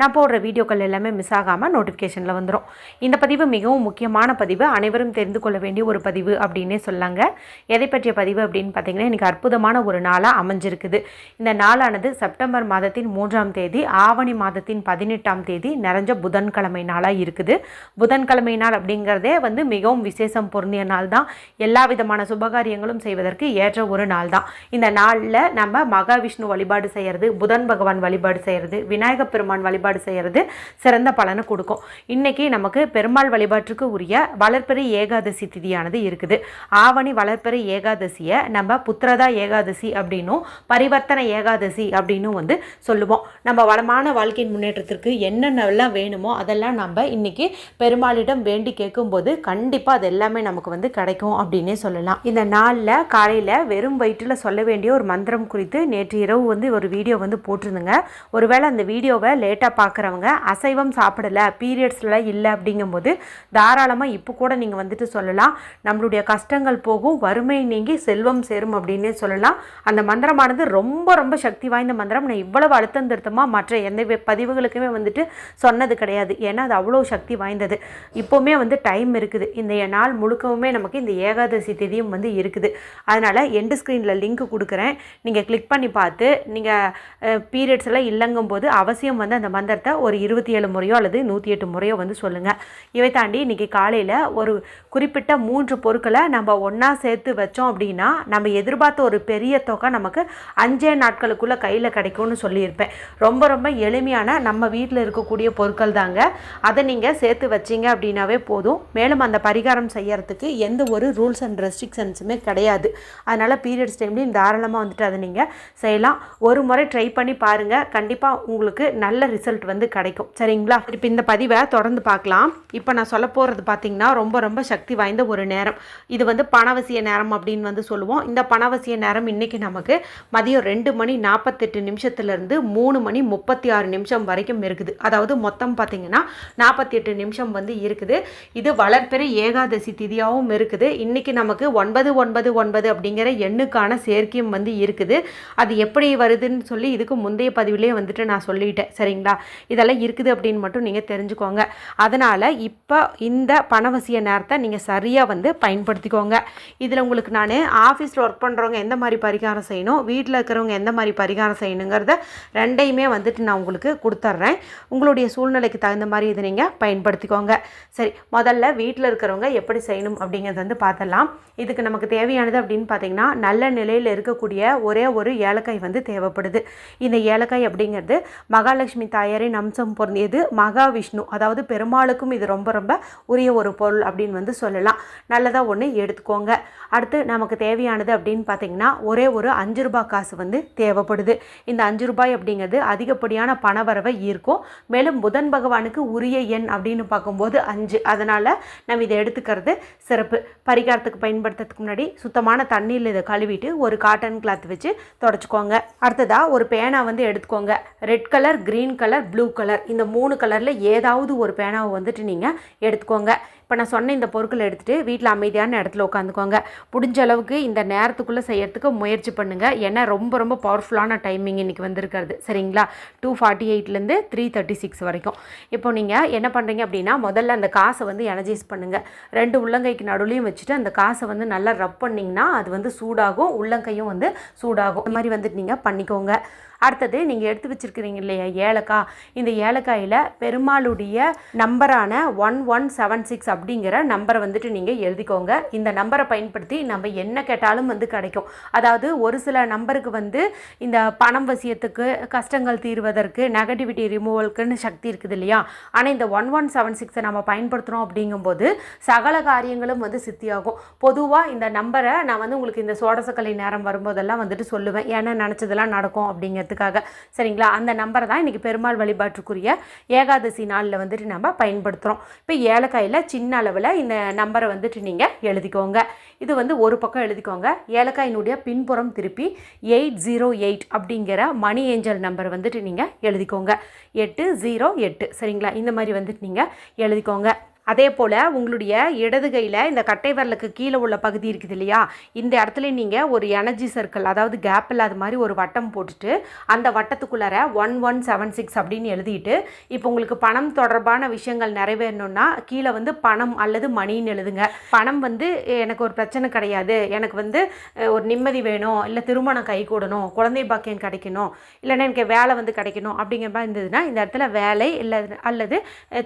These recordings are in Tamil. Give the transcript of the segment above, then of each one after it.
நான் போடுற வீடியோக்கள் எல்லாமே மிஸ் ஆகாமல் நோட்டிஃபிகேஷனில் வந்துடும் இந்த பதிவு மிகவும் முக்கியமான பதிவு. அனைவரும் தெரிந்து கொள்ள வேண்டிய ஒரு பதிவு அப்படின்னே சொல்லாங்க. எதை பற்றிய பதிவு அப்படின்னு பார்த்தீங்கன்னா எனக்கு அற்புதமான ஒரு நாளாக அமைஞ்சிருக்குது. இந்த நாளானது செப்டம்பர் மாதத்தின் மூன்றாம் தேதி ஆவணி மாதத்தின் பதினெட்டாம் தேதி நிறைஞ்ச புதன்கிழமை நாளாக இருக்குது. புதன்கிழமை நாள் அப்படிங்கிறதே வந்து மிகவும் விசேஷம் பொருந்திய நாள் தான். எல்லா விதமான சுபகாரியங்களும் செய்வதற்கு ஏற்ற ஒரு நாள் தான். இந்த நாளில் நம்ம மகாவிஷ்ணு வழிபாடு செய்கிறது புதன் பகவான் வழிபாடு செய்கிறது விநாயகப் பெருமான் வழிபாடு செய்கிறது சிறந்த பலனை கொடுக்கும். இன்றைக்கி நமக்கு பெருமாள் வழிபாட்டுக்கு உரிய வளர்பிறை ஏகாதசி திதியானது இருக்குது. ஆவணி வளர்பிறை ஏகாதசியை நம்ம புத்திரதா ஏகாதசி அப்படின்னும் பரிவர்த்தனை ஏகாதசி அப்படின்னும் வந்து சொல்லுவோம். நம்ம வளமான வாழ்க்கையின் முன்னேற்றத்திற்கு என்னென்னலாம் வேணுமோ அதெல்லாம் நம்ம இன்னைக்கு பெருமாளிடம் வேண்டி கேட்கும்போது கண்டிப்பாக அது எல்லாமே நமக்கு வந்து கிடைக்கும் அப்படின்னே சொல்லலாம். இந்த நாளில் காலையில் வெறும் வயிற்றில் சொல்ல வேண்டிய ஒரு மந்திரம் குறித்து நேற்று இரவு வந்து ஒரு வீடியோ வந்து போட்டிருந்துங்க. ஒருவேளை அந்த வீடியோவை லேட்டாக பார்க்குறவங்க அசைவம் சாப்பிடலை பீரியட்ஸில் இல்லை அப்படிங்கும்போது தாராளமாக இப்போ கூட நீங்கள் வந்துட்டு சொல்லலாம். நம்மளுடைய கஷ்டங்கள் போகும் வறுமை நீங்கி செல்வம் சேரும் அப்படின்னே சொல்லலாம். அந்த மந்திரமானது ரொம்ப ரொம்ப சக்தி வாய்ந்த மந்திரம். நான் இவ்வளவு அழுத்தம் திருத்தமாக மற்ற எந்த பதிவுகளுக்குமே வந்துட்டு சொன்னது கிடையாது. ஏன்னா அது அவ்வளோ சக்தி வாய்ந்தது. இப்போவுமே வந்து டைம் இருக்குது. இந்த நாள் முழுக்கவுமே நமக்கு இந்த ஏகாதசி திதியும் வந்து இருக்குது. அதனால் எண்டு ஸ்க்ரீனில் லிங்க் கொடுக்குறேன். நீங்கள் கிளிக் பண்ணி பார்த்து நீங்கள் பீரியட்ஸ் எல்லாம் இல்லங்கும்போது அவசியம் வந்து அந்த மந்திரத்தை ஒரு இருபத்தி ஏழு முறையோ அல்லது நூற்றி எட்டு முறையோ வந்து சொல்லுங்கள் இவை தாண்டி இன்றைக்கி காலையில் ஒரு குறிப்பிட்ட மூன்று பொருட்களை நம்ம ஒன்றா சேர்த்து வச்சோம் அப்படின்னா நம்ம எதிர்பார்த்த ஒரு பெரிய தொகை நமக்கு அஞ்சே நாட்களுக்குள்ளே கையில் கிடைக்கும்னு சொல்லியிருப்பேன். ரொம்ப ரொம்ப எளிமையான நம்ம வீட்டில் இருக்கக்கூடிய பொருட்கள் தாங்க. அதை நீங்கள் சேர்த்து வச்சீங்க அப்படின்னாவே போதும். மேலும் அந்த பரிகாரம் செய்யறதுக்கு எந்த ஒரு ரூல்ஸ் அண்ட் ரெஸ்ட்ரிக்ஷன்ஸுமே கிடையாது. அதனால் பீரியட்ஸ் டைம்லேயும் தாராளமாக வந்துட்டு அதை நீங்கள் செய்யலாம். ஒரு முறை ட்ரை பண்ணி பாருங்கள் கண்டிப்பாக உங்களுக்கு நல்ல ரிசல்ட் வந்து கிடைக்கும். சரிங்களா? இப்போ இந்த பதிவை தொடர்ந்து பார்க்கலாம். இப்போ நான் சொல்ல போகிறது பார்த்தீங்கன்னா ரொம்ப ரொம்ப சக்தி வாய்ந்த ஒரு நேரம். இது வந்து பணவசிய நேரம் அப்படின்னு வந்து சொல்லுவோம். இந்த பணவசிய நேரம் இன்னைக்கு நமக்கு மதியம் ரெண்டு மணி நாற்பத்தெட்டு நிமிஷத்துலேருந்து மூணு மணி முப்பத்தி ஆறு நிமிஷம் வரைக்கும் இருக்குது. அதாவது மொத்தம் பார்த்தீங்கன்னா நாற்பத்தி எட்டு நிமிஷம் வந்து இருக்குது. இது வளர்ப்பெற ஏகாதசி திதியாகவும் இருக்குது. இன்னைக்கு நமக்கு ஒன்பது ஒன்பது ஒன்பது அப்படிங்கிற எண்ணுக்கான சேர்க்கையும் வந்து இருக்குது. அது எப்படி வருதுன்னு சொல்லி இதுக்கு முந்தைய பதிவிலே வந்துட்டு நான் சொல்லிட்டேன். சரிங்களா? இதெல்லாம் இருக்குது அப்படின்னு மட்டும் நீங்கள் தெரிஞ்சுக்கோங்க. அதனால் இப்போ இந்த பணவசிய நேரத்தை நீங்கள் சரியாக வந்து பயன்படுத்திக்கோங்க. இதில் உங்களுக்கு நான் ஆஃபீஸில் ஒர்க் பண்ணுறவங்க எந்த மாதிரி பரிகாரம் செய்யணும் வீட்டில் இருக்கிறவங்க எந்த மாதிரி பரிகாரம் செய்யணுங்கிறத ரெண்டையுமே வந்துட்டு நான் உங்களுக்கு கொடுத்துட்றேன் உங்களுடைய சூழ்நிலைக்கு தகுந்த மாதிரி இதை நீங்கள் பயன்படுத்திக்கோங்க. சரி முதல்ல வீட்டில் இருக்கிறவங்க எப்படி செய்யணும் அப்படிங்கிறத வந்து பார்த்தலாம் இதுக்கு நமக்கு தேவையானது அப்படின்னு பார்த்தீங்கன்னா நல்ல நிலையில் இருக்கக்கூடிய ஒரே ஒரு ஏலக்காய் வந்து தேவைப்படுது. இந்த ஏலக்காய் அப்படிங்கிறது மகாலட்சுமி தாய் தாயாரின் அம்சம் பொருந்தியது மகாவிஷ்ணு. அதாவது பெருமாளுக்கும் இது ரொம்ப ரொம்ப உரிய ஒரு பொருள் அப்படின்னு வந்து சொல்லலாம். நல்லதாக ஒன்று எடுத்துக்கோங்க. அடுத்து நமக்கு தேவையானது அப்படின்னு பார்த்தீங்கன்னா ஒரே ஒரு அஞ்சு ரூபாய் காசு வந்து தேவைப்படுது. இந்த அஞ்சு ரூபாய் அப்படிங்கிறது அதிகப்படியான பணவரவை ஈர்க்கும். மேலும் புதன் பகவானுக்கு உரிய எண் அப்படின்னு பார்க்கும்போது அஞ்சு. அதனால் நம்ம இதை எடுத்துக்கிறது சிறப்பு. பரிகாரத்துக்கு பயன்படுத்துறதுக்கு முன்னாடி சுத்தமான தண்ணியில் இதை கழுவிட்டு ஒரு காட்டன் கிளாத் வச்சு தொடச்சிக்கோங்க. அடுத்ததாக ஒரு பேனா வந்து எடுத்துக்கோங்க. Red colour green colour blue colour இந்த மூணு கலரில் ஏதாவது ஒரு பேனாவை வந்துட்டு நீங்கள் எடுத்துக்கோங்க. இப்போ நான் சொன்ன இந்த பொருட்களை எடுத்துகிட்டு வீட்டில் அமைதியான இடத்துல உட்காந்துக்கோங்க. முடிஞ்ச அளவுக்கு இந்த நேரத்துக்குள்ளே செய்யறதுக்கு முயற்சி பண்ணுங்கள் ஏன்னா ரொம்ப ரொம்ப பவர்ஃபுல்லான டைமிங் இன்றைக்கி வந்திருக்கிறது. சரிங்களா? டூ ஃபார்ட்டி எயிட்லேருந்து த்ரீ தேர்ட்டி சிக்ஸ் வரைக்கும். இப்போ நீங்கள் என்ன பண்ணுறீங்க அப்படின்னா முதல்ல அந்த காசை வந்து எனர்ஜைஸ் பண்ணுங்கள் ரெண்டு உள்ளங்கைக்கு நடுவுலையும் வச்சுட்டு அந்த காசை வந்து நல்லா ரப் பண்ணிங்கன்னா அது வந்து சூடாகும். உள்ளங்கையும் வந்து சூடாகும். இந்த மாதிரி வந்துட்டு நீங்கள் பண்ணிக்கோங்க. அடுத்தது நீங்கள் எடுத்து வச்சிருக்கிறீங்க இல்லையா? ஏலக்காய். இந்த ஏலக்காயில் பெருமாளுடைய நம்பரான ஒன் ஒன் செவன் சிக்ஸ் அப்படிங்கிற நம்பரை வந்துட்டு நீங்கள் எழுதிக்கோங்க. இந்த நம்பரை பயன்படுத்தி நம்ம என்ன கேட்டாலும் வந்து கிடைக்கும். அதாவது ஒரு சில நம்பருக்கு வந்து இந்த பணம் வசியத்துக்கு கஷ்டங்கள் தீர்வதற்கு நெகட்டிவிட்டி ரிமூவலுக்குன்னு சக்தி இருக்குது இல்லையா? ஆனால் இந்த ஒன் ஒன் செவன் சிக்ஸை நம்ம பயன்படுத்துகிறோம் அப்படிங்கும்போது சகல காரியங்களும் வந்து சித்தியாகும். பொதுவாக இந்த நம்பரை நான் வந்து உங்களுக்கு இந்த சோடசக்கலை நேரம் வரும்போதெல்லாம் வந்துட்டு சொல்லுவேன். ஏன்னா நினச்சதெல்லாம் நடக்கும் அப்படிங்கிறதுக்காக. சரிங்களா? அந்த நம்பரை தான் இன்றைக்கி பெருமாள் வழிபாட்டுக்குரிய ஏகாதசி நாளில் வந்துட்டு நம்ம பயன்படுத்துகிறோம் இப்போ ஏலக்காயில் சின்ன அளவில் இந்த நம்பரை வந்துட்டு நீங்கள் எழுதிக்கோங்க. இது வந்து ஒரு பக்கம் எழுதிக்கோங்க. ஏலக்காயினுடைய பின்புறம் திருப்பி எயிட் ஜீரோ எயிட் அப்படிங்கிற மணி ஏஞ்சல் நம்பர் வந்துட்டு நீங்கள் எழுதிக்கோங்க. எட்டு ஜீரோ எட்டு. சரிங்களா? இந்த மாதிரி வந்துட்டு நீங்கள் எழுதிக்கோங்க. அதே போல் உங்களுடைய இடது கையில் இந்த கட்டை விரலுக்கு கீழே உள்ள பகுதி இருக்குது இல்லையா? இந்த இடத்துல நீங்கள் ஒரு எனர்ஜி சர்க்கிள் அதாவது கேப் இல்லாத மாதிரி ஒரு வட்டம் போட்டுட்டு அந்த வட்டத்துக்குள்ளார ஒன் ஒன் செவன் சிக்ஸ் அப்படின்னு எழுதிட்டு இப்போ உங்களுக்கு பணம் தொடர்பான விஷயங்கள் நிறைவேறணும்னா கீழே வந்து பணம் அல்லது மணின்னு எழுதுங்க. பணம் வந்து எனக்கு ஒரு பிரச்சனை கிடையாது. எனக்கு வந்து ஒரு நிம்மதி வேணும். இல்லை திருமணம் கை கூடணும். குழந்தை பாக்கியம் கிடைக்கணும். இல்லைன்னா எனக்கு வேலை வந்து கிடைக்கணும் அப்படிங்கிற மாதிரி இருந்ததுன்னா இந்த இடத்துல வேலை இல்லை அல்லது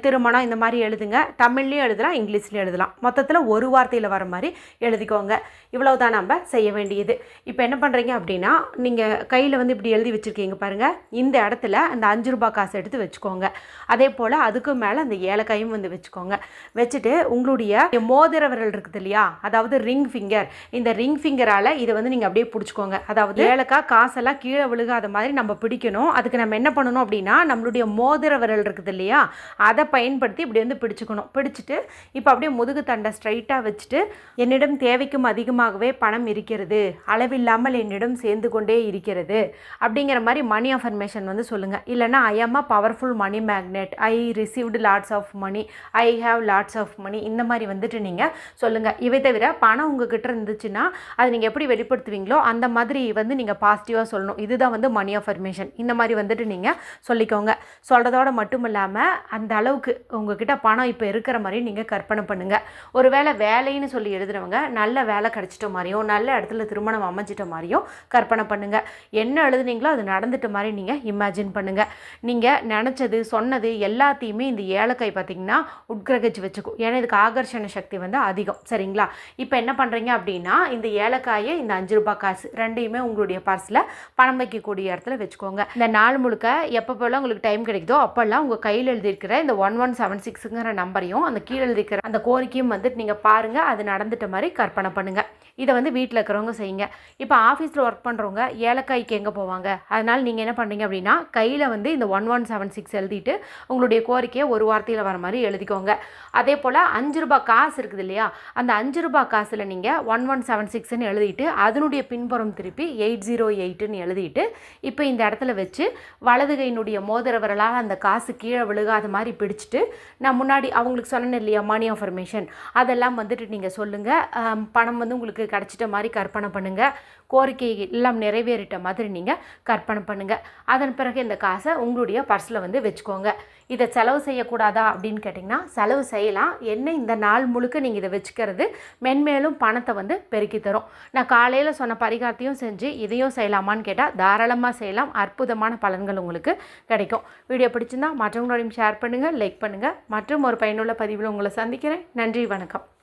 திருமணம் இந்த மாதிரி எழுதுங்க. தமிழ்லேயும் எழுதலாம் இங்கிலீஷ்லேயும் எழுதலாம். மொத்தத்தில் ஒரு வார்த்தையில் வர மாதிரி எழுதிக்கோங்க. இவ்வளோ தான் நம்ம செய்ய வேண்டியது. இப்போ என்ன பண்ணுறீங்க அப்படின்னா நீங்கள் கையில் வந்து இப்படி எழுதி வச்சுருக்கீங்க பாருங்கள் இந்த இடத்துல அந்த அஞ்சு ரூபா காசு எடுத்து வச்சுக்கோங்க. அதே போல் அதுக்கு மேலே அந்த ஏலக்காயும் வந்து வச்சுக்கோங்க. வச்சுட்டு உங்களுடைய மோதிர விரல் இருக்குது இல்லையா? அதாவது ரிங் ஃபிங்கர் இந்த ரிங் ஃபிங்கரால் இதை வந்து நீங்கள் அப்படியே பிடிச்சிக்கோங்க. அதாவது ஏலக்காய் காசெல்லாம் கீழே விழுகாத மாதிரி நம்ம பிடிக்கணும். அதுக்கு நம்ம என்ன பண்ணணும் அப்படின்னா நம்மளுடைய மோதிர விரல் இருக்குது இல்லையா? அதை பயன்படுத்தி இப்படி வந்து பிடிச்சிக்கணும். பிடிச்சிட்டு இப்போ அப்படியே முதுகு தண்டை ஸ்ட்ரைட்டாக வச்சுட்டு என்னிடம் தேவைக்கும் அதிகமாகவே பணம் இருக்கிறது. அளவில்லாமல் என்னிடம் சேர்ந்து கொண்டே இருக்கிறது. அப்படிங்கிற மாதிரி மணி அஃபர்மேஷன் வந்து சொல்லுங்கள் இல்லைன்னா I am a powerful money magnet I received lots of money I have lots of money இந்த மாதிரி வந்துட்டு நீங்கள் சொல்லுங்கள் இவை தவிர பணம் உங்ககிட்ட இருந்துச்சுன்னா அது நீங்கள் எப்படி வெளிப்படுத்துவீங்களோ அந்த மாதிரி வந்து நீங்கள் பாசிட்டிவாக சொல்லணும். இதுதான் வந்து மணி அஃபர்மேஷன் இந்த மாதிரி வந்துட்டு நீங்கள் சொல்லிக்கோங்க. சொல்கிறதோட மட்டும் இல்லாமல் அந்த அளவுக்கு உங்ககிட்ட பணம் இப்போ இருக்கிற மாதிரி நீங்கள் கற்பனை பண்ணுங்கள் ஒருவேளை வேலைன்னு சொல்லி எழுதுறவங்க நல்ல வேலை கிடச்சிட்ட மாதிரியும் நல்ல இடத்துல திருமணம் அமைஞ்சிட்ட மாதிரியும் கற்பனை பண்ணுங்கள் என்ன எழுதுனீங்களோ அது நடந்துட்ட மாதிரி நீங்கள் இமேஜின் பண்ணுங்கள் நீங்கள் நினச்சது சொன்னது எல்லாத்தையுமே இந்த ஏலக்காய் பார்த்தீங்கன்னா உட்கிரகிச்சு வச்சுக்கும். ஏன்னா இதுக்கு ஆகர்ஷண சக்தி வந்து அதிகம். சரிங்களா? இப்போ என்ன பண்ணுறீங்க அப்படின்னா இந்த ஏலக்காயை இந்த அஞ்சு ரூபாய் காசு ரெண்டையுமே உங்களுடைய பர்ஸில் பணம் வைக்கக்கூடிய இடத்துல வச்சுக்கோங்க. இந்த நாள் முழுக்க எப்போ போல உங்களுக்கு டைம் கிடைக்குதோ அப்போல்லாம் உங்கள் கையில் எழுதியிருக்கிற இந்த ஒன் ஒன் செவன் சிக்ஸுங்கிற நம்பரையும் அந்த கீழே இருக்கிற அந்த கோரிக்கையும் வந்துட்டு நீங்கள் பாருங்கள் அது நடந்துட்ட மாதிரி கற்பனை பண்ணுங்கள் இதை வந்து வீட்டில் இருக்கிறவங்க செய்யுங்க. இப்போ ஆஃபீஸில் ஒர்க் பண்ணுறவங்க ஏலக்காய்க்கு எங்கே போவாங்க? அதனால் நீங்கள் என்ன பண்ணுறீங்க அப்படின்னா கையில் வந்து இந்த ஒன் ஒன் செவன் சிக்ஸ் எழுதிட்டு உங்களுடைய கோரிக்கையை ஒரு வார்த்தையில் வர மாதிரி எழுதிக்கோங்க. அதே போல் அஞ்சு ரூபாய் காசு இருக்குது இல்லையா? அந்த அஞ்சு ரூபாய் காசில் நீங்கள் ஒன் ஒன் செவன் சிக்ஸ்னு எழுதிட்டு அதனுடைய பின்புறம் திருப்பி எயிட் ஜீரோ எயிட்டுன்னு எழுதிட்டு இப்போ இந்த இடத்துல வச்சு வலது கையினுடைய மோதிர விரலால் அந்த காசு கீழே விழுகாத மாதிரி பிடிச்சிட்டு நான் முன்னாடி அவங்களுக்கு சொன்னேன் இல்லையா மணி அஃபர்மேஷன் அதெல்லாம் வந்துட்டு நீங்கள் சொல்லுங்கள் பணம் வந்து உங்களுக்கு உங்களுக்கு கிடச்சிட்ட மாதிரி கற்பனை பண்ணுங்கள் கோரிக்கை எல்லாம் நிறைவேறிட்ட மாதிரி நீங்கள் கற்பனை பண்ணுங்கள் அதன் பிறகு இந்த காசை உங்களுடைய பர்ஸில் வந்து வச்சுக்கோங்க. இதை செலவு செய்யக்கூடாதா அப்படின்னு கேட்டிங்கன்னா செலவு செய்யலாம். என்ன இந்த நாள் முழுக்க நீங்கள் இதை வச்சுக்கிறது மென்மேலும் பணத்தை வந்து பெருக்கி தரும். நான் காலையில் சொன்ன பரிகாரத்தையும் செஞ்சு இதையும் செய்யலாமான்னு கேட்டால் தாராளமாக செய்யலாம். அற்புதமான பலன்கள் உங்களுக்கு கிடைக்கும். வீடியோ பிடிச்சிருந்தா மற்றவங்களோடையும் ஷேர் பண்ணுங்கள் லைக் பண்ணுங்கள் மற்றும் ஒரு பயனுள்ள பதிவில் உங்களை சந்திக்கிறேன். நன்றி வணக்கம்.